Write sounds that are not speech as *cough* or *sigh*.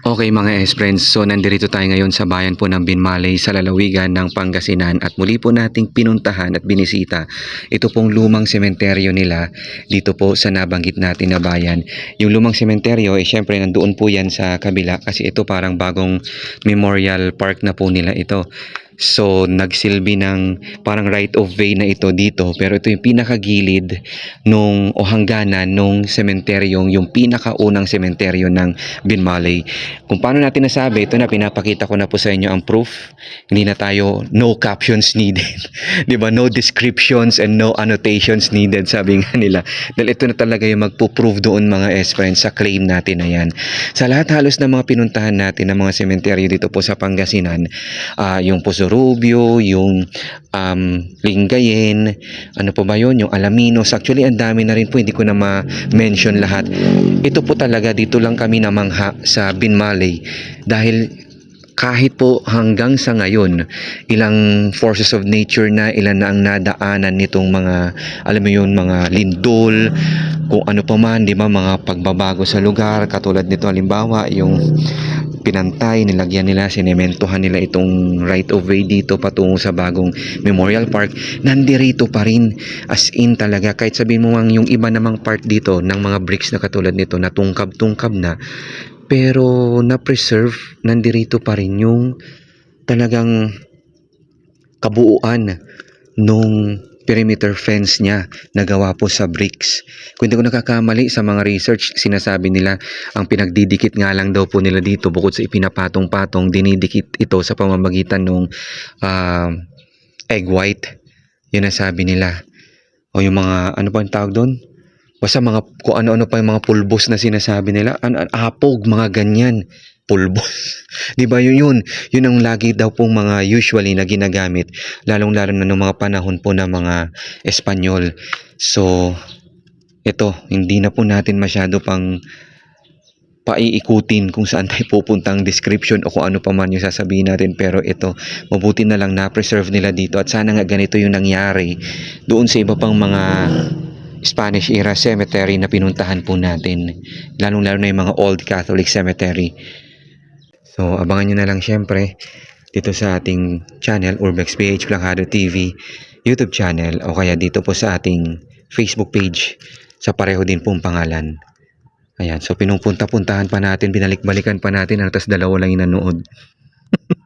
Okay mga S-Friends, so nandito tayo ngayon sa bayan po ng Binmalay sa lalawigan ng Pangasinan at muli po nating pinuntahan at binisita ito pong lumang sementeryo nila dito po sa nabanggit natin na bayan. Yung lumang sementeryo, eh syempre nandoon po yan sa kabila kasi ito parang bagong memorial park na po nila ito. So nagsilbi ng parang right of way na ito dito pero ito yung pinakagilid nung o hangganan nung sementeryong yung pinakaunang sementeryo ng Binmalay. Kung paano natin nasabi, ito na pinapakita ko na po sa inyo ang proof. Hindi na tayo no captions needed. *laughs* 'Di ba? No descriptions and no annotations needed sabi nga nila. Dahil ito na talaga yung magpo-prove doon mga S-friends sa claim natin na yan. Sa lahat halos ng mga pinuntahan natin ng mga sementeryo dito po sa Pangasinan, ah, yung Puso Rubio, yung um, Lingayen, ano po ba yun, yung Alaminos. Actually, ang dami na rin po, hindi ko na ma-mention lahat. Ito po talaga, dito lang kami namangha sa Binmalay dahil kahit po hanggang sa ngayon, ilang forces of nature na, ilan na ang nadaanan nitong mga, alam mo yun, mga lindol, kung ano pa man, di ba, mga pagbabago sa lugar, katulad nito, halimbawa, yung pinantay, nilagyan nila, sinementohan nila itong right of way dito patungo sa bagong Memorial Park, nandirito pa rin. As in talaga, kahit sabihin mo ang yung iba namang part dito ng mga bricks na katulad nito, na tungkab-tungkab na, pero na-preserve, nandirito pa rin yung talagang kabuuan nung perimeter fence niya nagawa po sa bricks. Kung ko nakakamali sa mga research, sinasabi nila ang pinagdidikit nga lang daw po nila dito bukod sa ipinapatong-patong, dinidikit ito sa pamamagitan ng egg white. Yun ang sabi nila. O yung mga, ano pa ang tawag doon? Basta mga, kung ano-ano pa yung mga pulbos na sinasabi nila. An, apog, mga ganyan. Pulbos. *laughs* Di ba yun yun? Yun ang lagi daw pong mga usually na ginagamit. Lalong-lalo na ng mga panahon po ng mga Espanyol. So, ito, hindi na po natin masyado pang paiikutin kung saan tayo pupuntang description o kung ano pa man yung sasabihin natin pero ito mabuti na lang na-preserve nila dito at sana nga ganito yung nangyari doon sa iba pang mga Spanish era cemetery na pinuntahan po natin lalong lalo na yung mga old Catholic cemetery so abangan nyo na lang syempre dito sa ating channel Urbex PH Plakado TV YouTube channel o kaya dito po sa ating Facebook page sa pareho din pong pangalan Ayan, so pinupunta-puntahan pa natin, binalik-balikan pa natin, ano, tapos dalawa lang yung nanood. *laughs*